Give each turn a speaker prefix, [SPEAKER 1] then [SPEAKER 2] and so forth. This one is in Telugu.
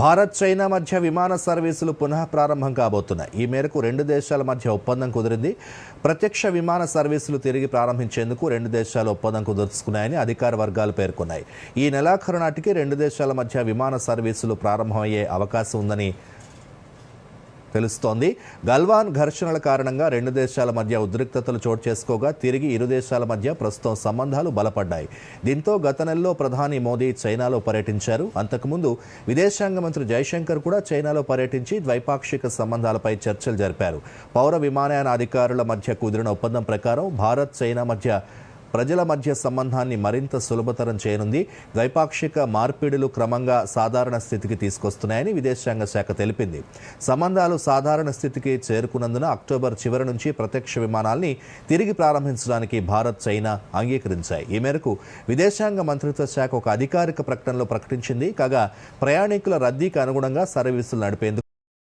[SPEAKER 1] భారత్ చైనా మధ్య విమాన సర్వీసులు పునః ప్రారంభం కాబోతున్నాయి. ఈ మేరకు రెండు దేశాల మధ్య ఒప్పందం కుదిరింది. ప్రత్యక్ష విమాన సర్వీసులు తిరిగి ప్రారంభించేందుకు రెండు దేశాలు ఒప్పందం కుదుర్చుకున్నాయని అధికార వర్గాలు పేర్కొన్నాయి. ఈ నెలాఖరు నాటికి రెండు దేశాల మధ్య విమాన సర్వీసులు ప్రారంభమయ్యే అవకాశం ఉందని తెలుస్తోంది. గల్వాన్ ఘర్షణల కారణంగా రెండు దేశాల మధ్య ఉద్రిక్తతలు చోటు చేసుకోగా తిరిగి ఇరు దేశాల మధ్య ప్రస్తుతం సంబంధాలు బలపడ్డాయి. దీంతో గత నెలలో ప్రధాని మోదీ చైనాలో పర్యటించారు. అంతకుముందు విదేశాంగ మంత్రి జైశంకర్ కూడా చైనాలో పర్యటించి ద్వైపాక్షిక సంబంధాలపై చర్చలు జరిపారు. పౌర విమానయాన అధికారుల మధ్య కుదిరిన ఒప్పందం ప్రకారం భారత్ చైనా మధ్య ప్రజల మధ్య సంబంధాన్ని మరింత సులభతరం చేయనుంది. ద్వైపాక్షిక మార్పిడులు క్రమంగా సాధారణ స్థితికి తీసుకొస్తున్నాయని విదేశాంగ శాఖ తెలిపింది. సంబంధాలు సాధారణ స్థితికి చేరుకున్నందున అక్టోబర్ చివరి నుంచి ప్రత్యక్ష విమానాల్ని తిరిగి ప్రారంభించడానికి భారత్ చైనా అంగీకరించాయి. ఈ మేరకు విదేశాంగ మంత్రిత్వ శాఖ ఒక అధికారిక ప్రకటనలో ప్రకటించింది. కాగా ప్రయాణికుల రద్దీకి అనుగుణంగా సర్వీసులు నడిపేందుకు